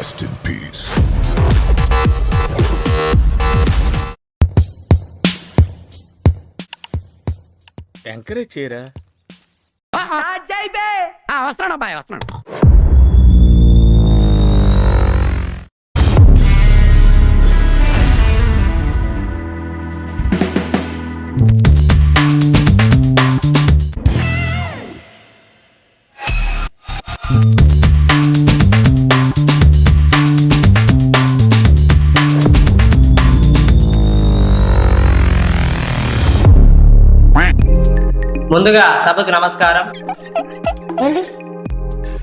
Rest in peace. Encourage చేయరా? వస్తున్నాడు అబ్బాయి వస్తున్నాడు ముందుగా సభకు నమస్కారం. ఏంటి?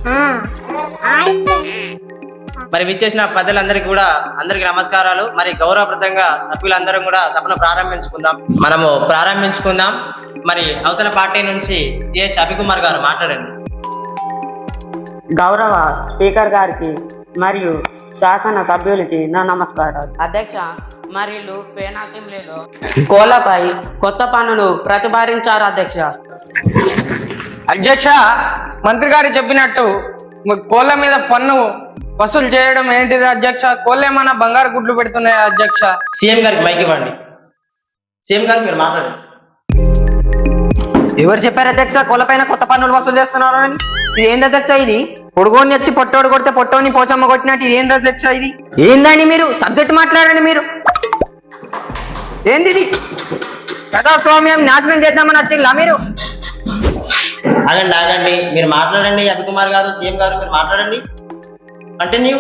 ఆ, ఆయ్. మరి విచ్చేసిన ప్రజలందరికీ కూడా అందరికి నమస్కారాలు. మరి గౌరవప్రదంగా సభ్యులందరం కూడా సభను ప్రారంభించుకుందాం. మనము ప్రారంభించుకుందాం. మరి అవతల పార్టీ నుంచి సిహెచ్ అభికుమార్ గారు మాట్లాడండి. గౌరవ స్పీకర్ గారికి మరియు శాసన సభ్యులకి నా నమస్కారాలు. అధ్యక్ష మరియు పేన అసెంబ్లీలో. కోళ్ళపై కొత్త పనులు ప్రతిపాదించారు అధ్యక్ష. అధ్యక్ష మంత్రి గారు చెప్పినట్టు కోళ్ళ మీద పన్ను వసూలు చేయడం ఏంటిది అధ్యక్ష? కోళ్ళు ఏమన్నా బంగారు గుడ్లు పెడుతున్నాయా అధ్యక్ష? సీఎం గారికి మైక్ ఇవ్వండి. సీఎం గారు మీరు మాట్లాడండి. ఎవరు చెప్పారు అధ్యక్ష? కోళ్ళపైన కొత్త పన్నులు వసూలు చేస్తున్నారు అని? ఇది ఏంది అధ్యక్ష ఇది? పొడుగోని వచ్చి పొట్టోడు కొడితే పొట్టోని పోచమ్మ కొట్టినట్టు ఇది ఏంది అధ్యక్ష ఇది? ఏందండి మీరు? సబ్జెక్ట్ మాట్లాడండి మీరు. ఏంది ప్రజాస్వామ్యం నాశనం చేద్దామని వచ్చిందా మీరు? ఆగండి ఆగండి. మీరు మాట్లాడండి అభికుమార్ గారు సీఎం గారు మీరు మాట్లాడండి. కంటిన్యూ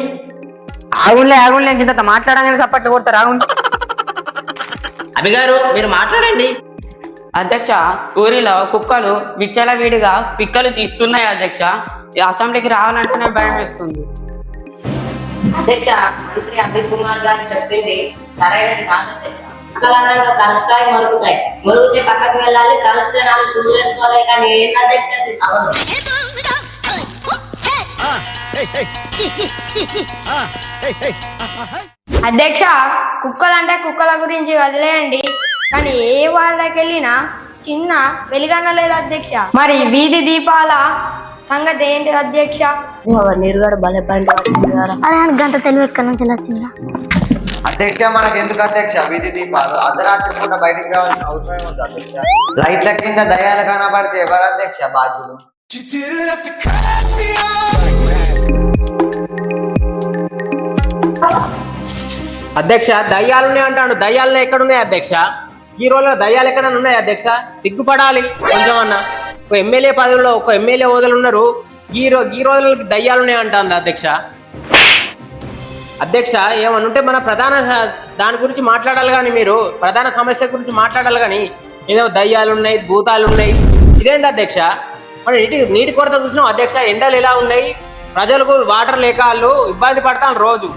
ఆగుంలే ఆగుంలే ఇంత మాట్లాడంగానే సప్పట్లు కొడతారు ఆగుండి. అభి గారు మీరు మాట్లాడండి. అధ్యక్ష ఊరిలో కుక్కలు విచ్చల వీడిగా పిక్కలు తీస్తున్నాయి అధ్యక్ష. ఈ అసెంబ్లీకి రావాలంటేనే భయం వేస్తుంది. అధ్యక్ష మంత్రి అభిత్ కుమార్ గారు చెప్పింది సరైనది కాదు అధ్యక్ష. కుక్కలన్నాక కలుస్తాయి మరుగుతాయి. మరుగుతే పక్కకు వెళ్ళాలి కలుస్తే నాలుగు షూలు వేసుకోవాలి కానీ ఏం అధ్యక్ష అధ్యక్ష కుక్కలంటే కుక్కల గురించి వదిలేయండి. కానీ ఏ వాళ్ళకి వెళ్ళినా చిన్న వెలుగన్న లేదు అధ్యక్ష. మరి వీధి దీపాల సంగతి ఏంటి అధ్యక్ష? నీరుగడ భలే బండి గంట తెలివి ఎక్కడి నుంచి వచ్చిందా? అధ్యక్ష మనకి ఎందుకు అధ్యక్ష? వీధి దీపాలు. అర్ధరాత్రి పూట బయటికి రావాల్సిన అవసరం ఉంది అధ్యక్ష? లైట్ల కింద దయాలు కనబడితే ఎవరు అధ్యక్ష? బాధ్యులు. అధ్యక్ష దయ్యాలునే అంటాడు. దయ్యాలనే ఎక్కడున్నాయి అధ్యక్ష? ఈ రోజుల్లో దయ్యాలు ఎక్కడ ఉన్నాయి అధ్యక్ష? సిగ్గుపడాలి కొంచెం అన్న ఒక ఎమ్మెల్యే పదవిలో ఒక ఎమ్మెల్యే హోదాలు ఉన్నారు. ఈ రో ఈ రోజులకి దయ్యాలు ఉన్నాయి అంటుంది అధ్యక్ష? అధ్యక్ష ఏమనుంటే మన ప్రధాన దాని గురించి మాట్లాడాలి కానీ మీరు ప్రధాన సమస్య గురించి మాట్లాడాలి కానీ ఏదో దయ్యాలు ఉన్నాయి భూతాలు ఉన్నాయి ఇదేంటి అధ్యక్ష? మన నీటి నీటి కొరత చూసినాం అధ్యక్ష ఎండలు ఎలా ఉన్నాయి? ప్రజలకు వాటర్ లేక వాళ్ళు ఇబ్బంది పడతాను రోజు.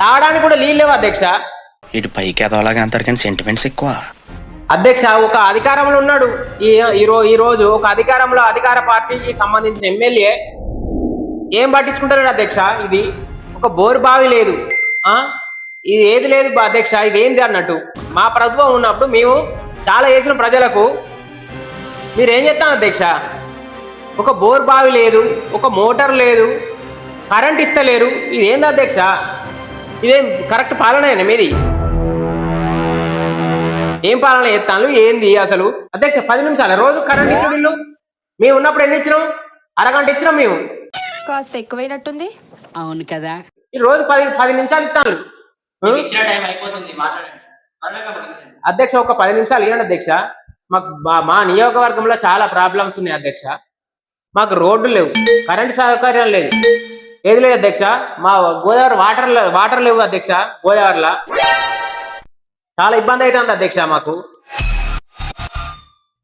తాగడానికి కూడా నీళ్ళు లేవు అధ్యక్ష? ఇటు పైకి ఎదవలాగా అంటారు కానీ సెంటిమెంట్స్ ఎక్కువ. అధ్యక్ష ఒక అధికారంలో ఉన్నాడు. ఈ ఈ రోజు ఒక అధికారంలో అధికార పార్టీకి సంబంధించిన ఎమ్మెల్యే. ఏం పట్టించుకుంటారు అధ్యక్ష ఇది? ఒక బోరు బావి లేదు. ఇది ఏది లేదు అధ్యక్ష ఇది ఏంది అన్నట్టు. మా ప్రభుత్వం ఉన్నప్పుడు మేము చాలా చేసిన ప్రజలకు మీరేం ఏం చేస్తాను అధ్యక్ష? ఒక బోర్ బావి లేదు ఒక మోటార్ లేదు కరెంట్ ఇస్తలేరు. ఇది ఏంది అధ్యక్ష? ఇదేం కరెక్ట్ పాలన మీది? ఏం పాలన చేస్తాను ఏంది అసలు? అధ్యక్ష పది నిమిషాలు. రోజు కరెంట్ ఇచ్చిన ఇల్లు మేము ఉన్నప్పుడు ఎన్ని ఇచ్చినాం? అరగంట ఇచ్చినాం మేము. కాస్త ఎక్కువైనట్టుంది. అవును కదా. ఈ రోజు పది పది నిమిషాలు ఇస్తాను. ఇచ్చిన టైం అయిపోతుంది అధ్యక్ష ఒక పది నిమిషాలు ఇవ్వండి అధ్యక్ష. మాకు మా- మా నియోజకవర్గంలో చాలా ప్రాబ్లమ్స్ ఉన్నాయి అధ్యక్ష. మాకు రోడ్డు లేవు కరెంట్ సౌకర్యం లేదు ఏది లేదు అధ్యక్ష. మా గోదావరి వాటర్ వాటర్ లేవు అధ్యక్ష గోదావరిలో. చాలా ఇబ్బంది అవుతుంది అధ్యక్ష మాకు.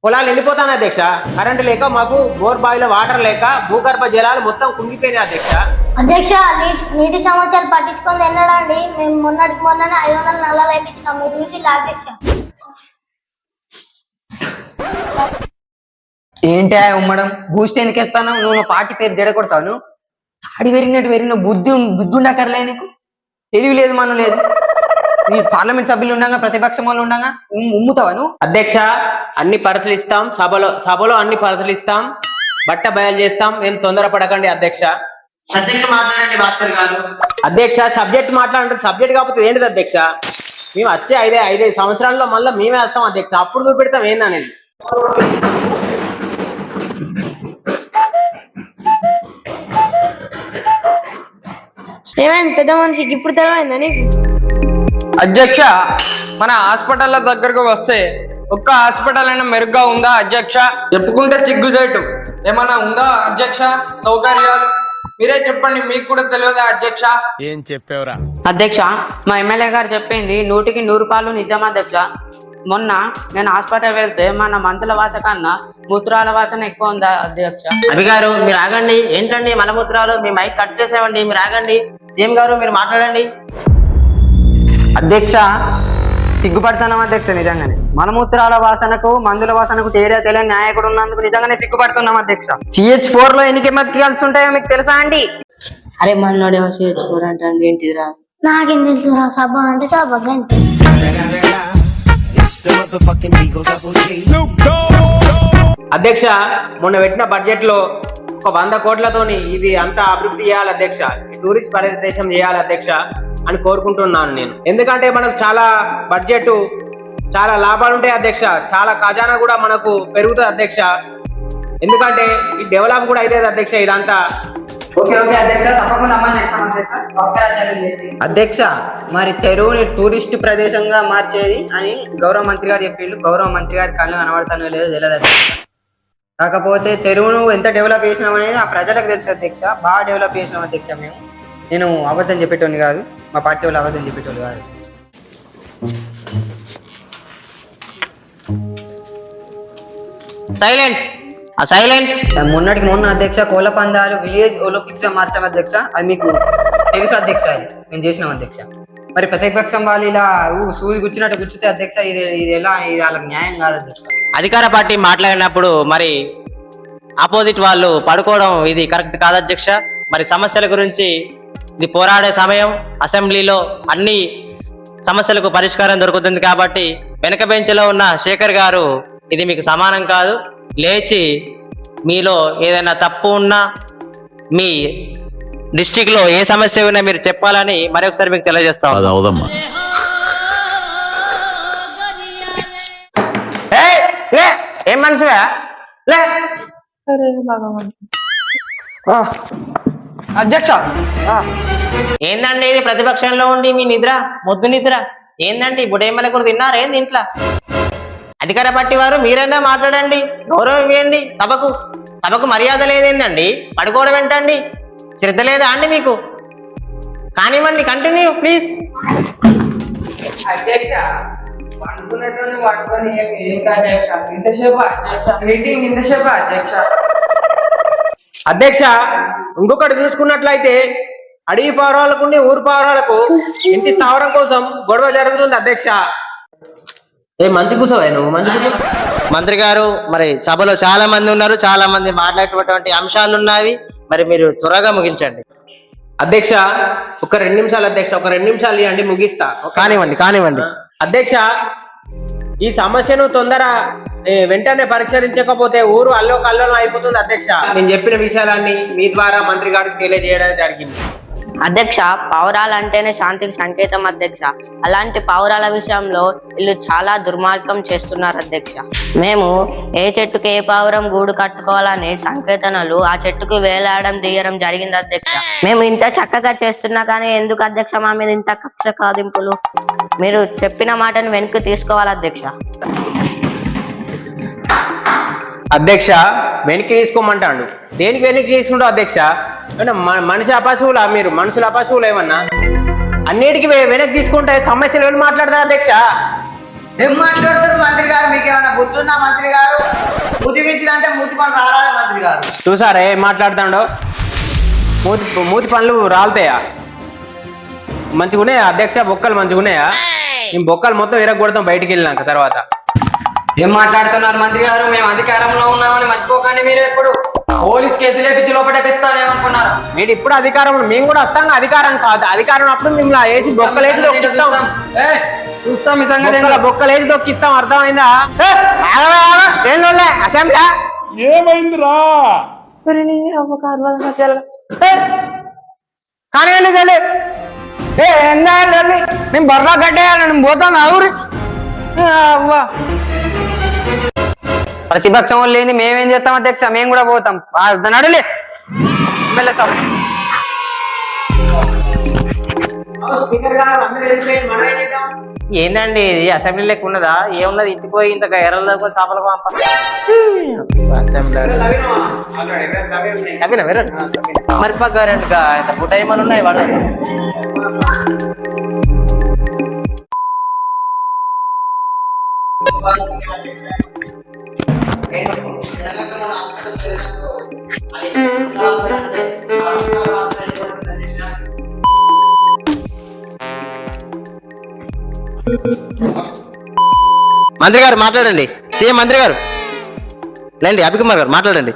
పొలాలు ఎండిపోతాను అధ్యక్ష. కరెంట్ లేక మాకు బోర్ బావిలో వాటర్ లేక భూగర్భ జలాలు మొత్తం కుంగిపోయినాయి అధ్యక్ష. అధ్యక్ష నీటి నీటి సమస్యలు పట్టించుకొని ఎన్నడండి మేము మొన్నటికి మొన్ననే ఐదు వందల నల్లలు వేయించినాం. మీరు చూసి అధ్యక్ష ఏంటి ఉమ్మడం బూస్ట్ ఎందుకు ఎత్తాను నువ్వు పార్టీ పేరు జడ కొడతాను ఆడి పెరిగినట్టు పెరిగిన బుద్ధి బుద్ధి ఉండకర్లే నీకు? తెలివి లేదు మనం లేదు. నీ పార్లమెంట్ సభ్యులు ఉండగా ప్రతిపక్షం వాళ్ళు ఉండగా ఉమ్- ఉమ్ముతావా నువ్వు? అధ్యక్ష అన్ని పరిశీలిస్తాం సభలో సభలో అన్ని పరిశీలిస్తాం బట్ట బయలు చేస్తాం. ఏం తొందరపడకండి అధ్యక్ష. సబ్జెక్ట్ మాట్లాడండి భాస్కర్ గారు. అధ్యక్ష సబ్జెక్ట్ మాట్లాడంటే సబ్జెక్ట్ కాకపోతే ఏంటిది అధ్యక్ష? మేము వచ్చే ఐదే ఐదైదు సంవత్సరాల్లో మళ్ళీ మేమే వస్తాం అధ్యక్ష. అప్పుడు చూపెడతాం ఏందనేది ఏమైంది? పెద్ద మనిషికి ఇప్పుడు తెలియదా నీకు? అధ్యక్ష మన హాస్పిటల్ దగ్గరకు వస్తే ఒక్క హాస్పిటల్ అయినా మెరుగ్గా ఉందా అధ్యక్ష? చెప్పుకుంటే సిగ్గుచేటు ఏమైనా ఉందా అధ్యక్ష? సౌకర్యాలు? మీరే చెప్పండి మీకు కూడా తెలియదా అధ్యక్ష? ఏం చెప్పావురా? అధ్యక్ష మా ఎమ్మెల్యే గారు చెప్పింది నూటికి నూరు పాలు నిజం అధ్యక్ష. మొన్న నేను హాస్పిటల్ వెళ్తే మన మంతుల వాస కన్నా మూత్రాల వాసన ఎక్కువ ఉందా అధ్యక్ష? అభి గారు మీరు ఆగండి. ఏంటండి మలమూత్రాలు? మీ మైక్ కట్ చేసామండి మీరు ఆగండి. సీఎం గారు మీరు మాట్లాడండి. అధ్యక్ష సిగ్గుపడుతున్నాం అధ్యక్ష నిజంగానే? మలమూత్రాల వాసనకు మందుల వాసనకు తేడా తెలియని నాయకుడు ఉన్నందుకు నిజంగానే సిగ్గుపడుతున్నాం అధ్యక్ష సిహెచ్ ఫోర్లో ఎన్ని కెమికల్స్ ఉంటాయో మీకు తెలుసా అండి? అరే మనోడేమో చేసుకోరంటే ఏంటిదిరా? నాకేం తెలుసు అంటే సభ అంతే. అధ్యక్ష మొన్న పెట్టిన బడ్జెట్లో ఒక వంద కోట్లతోని ఇది అంతా అభివృద్ధి చేయాలి అధ్యక్ష. టూరిస్ట్ ప్రదేశం చేయాలి అధ్యక్ష. అని కోరుకుంటున్నాను నేను. ఎందుకంటే మనకు చాలా బడ్జెట్ చాలా లాభాలు ఉంటాయి అధ్యక్ష. చాలా ఖజానా కూడా మనకు పెరుగుతుంది అధ్యక్ష. ఎందుకంటే ఈ డెవలప్ కూడా అయితే అధ్యక్ష ఇదంతా. ఓకే ఓకే అధ్యక్ష తప్పకుండా అమలు చేస్తాం అధ్యక్ష. నమస్కారాలు చెప్పి అధ్యక్ష మరి చెరువుని టూరిస్ట్ ప్రదేశంగా మార్చేది అని గౌరవ మంత్రి గారు చెప్పిండు గౌరవ మంత్రి గారి కళ్ళు కనబడతానో లేదో తెలియదు అధ్యక్ష. కాకపోతే చెరువును ఎంత డెవలప్ చేసినాం అనేది ఆ ప్రజలకు తెలుసు అధ్యక్ష. బాగా డెవలప్ చేసినాం అధ్యక్ష మేము. నేను అబద్ధం చెప్పేటోని కాదు. మా పార్టీ వాళ్ళు అబద్ధం చెప్పేటోళ్ళు కాదు. సైలెన్స్ ఆ సైలెన్స్ మొన్నటికి మొన్న అధ్యక్ష కోళ్ళ పందాలు విలేజ్ ఒలింపిక్స్ మార్చాం అధ్యక్ష. అది మీకు తెలుసు అధ్యక్ష అది. మేము చేసినాం అధ్యక్ష. మరి ప్రతిపక్షం వాళ్ళు ఇలా ఊ సూది గుచ్చినట్టు గుచ్చితే అధ్యక్ష ఇది ఇది ఎలా ఇది వాళ్ళకి న్యాయం కాదు అధ్యక్ష. అధికార పార్టీ మాట్లాడినప్పుడు మరి ఆపోజిట్ వాళ్ళు పడుకోవడం ఇది కరెక్ట్ కాదు అధ్యక్ష. మరి సమస్యల గురించి ఇది పోరాడే సమయం. అసెంబ్లీలో అన్ని సమస్యలకు పరిష్కారం దొరుకుతుంది కాబట్టి వెనక బెంచ్లో ఉన్న శేఖర్ గారు ఇది మీకు సమానం కాదు. లేచి మీలో ఏదైనా తప్పు ఉన్నా మీ డిస్టిక్లో ఏ సమస్య ఉన్నా మీరు చెప్పాలని మరొకసారి మీకు తెలియజేస్తాం అది అవదమ్మా. ఏం మనిషివా? లే. అధ్యక్ష. ఏందండి ఇది ప్రతిపక్షంలో ఉండి మీ నిద్ర మొద్దు నిద్ర? ఏందండి ఇప్పుడు ఏమైనా కూడా తిన్నారా ఏంది ఇంట్లో? అధికార పార్టీ వారు మీరైనా మాట్లాడండి గౌరవం ఇవ్వండి సభకు. సభకు మర్యాద లేదేందండి పడుకోవడం ఏంటండి? శ్రద్ధ లేదా అండి మీకు? కానివ్వండి కంటిన్యూ ప్లీజ్ అధ్యక్ష పట్టుకొని ఇంతసేపు మీటింగ్ ఇంతసేపు అధ్యక్ష. అధ్యక్ష ఇంకొకటి చూసుకున్నట్లయితే అడవి పౌరాలకు ఊరు పౌరాలకు ఇంటి స్థావరం కోసం గొడవ జరుగుతుంది అధ్యక్ష. ఏ మంచి కూర్చోవా నువ్వు మంచి కూర్చో. మంత్రి గారు మరి సభలో చాలా మంది ఉన్నారు చాలా మంది మాట్లాడేటటువంటి అంశాలు ఉన్నాయి మరి మీరు త్వరగా ముగించండి. అధ్యక్ష ఒక రెండు నిమిషాలు అధ్యక్ష ఒక రెండు నిమిషాలు ఇవ్వండి ముగిస్తా? కానివ్వండి కానివ్వండి. అధ్యక్ష ఈ సమస్యను తొందర వెంటనే పరిష్కరించకపోతే ఊరు అల్లో కల్లోలం అయిపోతుంది అధ్యక్ష. నేను చెప్పిన విషయాలన్నీ మీ ద్వారా మంత్రి గారికి తెలియజేయడం జరిగింది. అధ్యక్ష పావురాలు అంటేనే శాంతికి సంకేతం అధ్యక్ష. అలాంటి పావురాల విషయంలో వీళ్ళు చాలా దుర్మార్గం చేస్తున్నారు అధ్యక్ష. మేము ఏ చెట్టుకి ఏ పావురం గూడు కట్టుకోవాలని సంకేతనలు ఆ చెట్టుకు వేలాడడం తీయడం జరిగింది అధ్యక్ష. మేము ఇంత చక్కగా చేస్తున్నా కానీ ఎందుకు అధ్యక్ష? మా మీద ఇంత కక్ష కాదింపులు. మీరు చెప్పిన మాటను వెనక్కి తీసుకోవాలి అధ్యక్ష. అధ్యక్ష వెనక్కి తీసుకోమంటాడు. దేనికి వెనక్కి తీసుకుంటావు అధ్యక్ష? మనిషి అపశువులా మీరు? మనుషుల అపశువులు ఏమన్నా? అన్నిటికీ వెనక్కి తీసుకుంటే సమస్యలు ఎవరు మాట్లాడతారు అధ్యక్ష? ఏం మాట్లాడుతారు మంత్రి గారు? మీకు ఏమైనా బుద్ధి ఉందా మంత్రి గారు? మూతి మించినంటే మూతి పని రావాలి మంత్రి గారు. చూసారా ఏం మాట్లాడుతాడో? మూతి మూతి పనులు రాలుతాయా? మంచిగున్నాయా అధ్యక్ష? బొక్కలు మంచిగున్నాయా? మేము బొక్కలు మొత్తం ఇరగొడతాం బయటికి వెళ్ళినాక తర్వాత. ఏం మాట్లాడుతున్నారు మంత్రి గారు? మేము అధికారంలో ఉన్నామని మర్చిపోకండి మీరు ఎప్పుడు. పోలీస్ కేసులే పిచ్చి లోపటేపిస్తానేమనుకున్నారు మీరు ఇప్పుడు అధికారం మేము కూడా వస్తాం అధికారం కాదు. అధికారం అప్పుడు మిమ్మల్ని వేసి బొక్కలు వేసి దొక్కిస్తాం. ఏయ్, చూస్తాం మీ సంగతి ఏందో. బొక్కల బొక్కలు వేసి దొక్కిస్తాం. అర్థమైందా? ఏ, లోలే, అసెంబ్లీ? ఏమైందిరా? ఏ, కానీ వెళ్ళి ఏ నేను బర్రా కట్టేయాలి నేను పోతాను అవురి అవ్వా. ప్రతిపక్షం వాళ్ళు లేని మేమేం చేస్తాం అధ్యక్ష? మేము కూడా పోతాం. ఆ, నడులే. చేద్దాం ఏందండి ఇది? అసెంబ్లీ లెక్క ఉన్నదా? ఏమున్నది? ఇంటికి పోయి ఇంత ఎర్రలు దగ్గర చేపలు మరి పక్క రెండు ఇంత పుట్ట ఏమని ఉన్నాయి? వాడు మంత్రి గారు మాట్లాడండి. సీఎం మంత్రి గారు. రండి అభికుమార్ గారు మాట్లాడండి.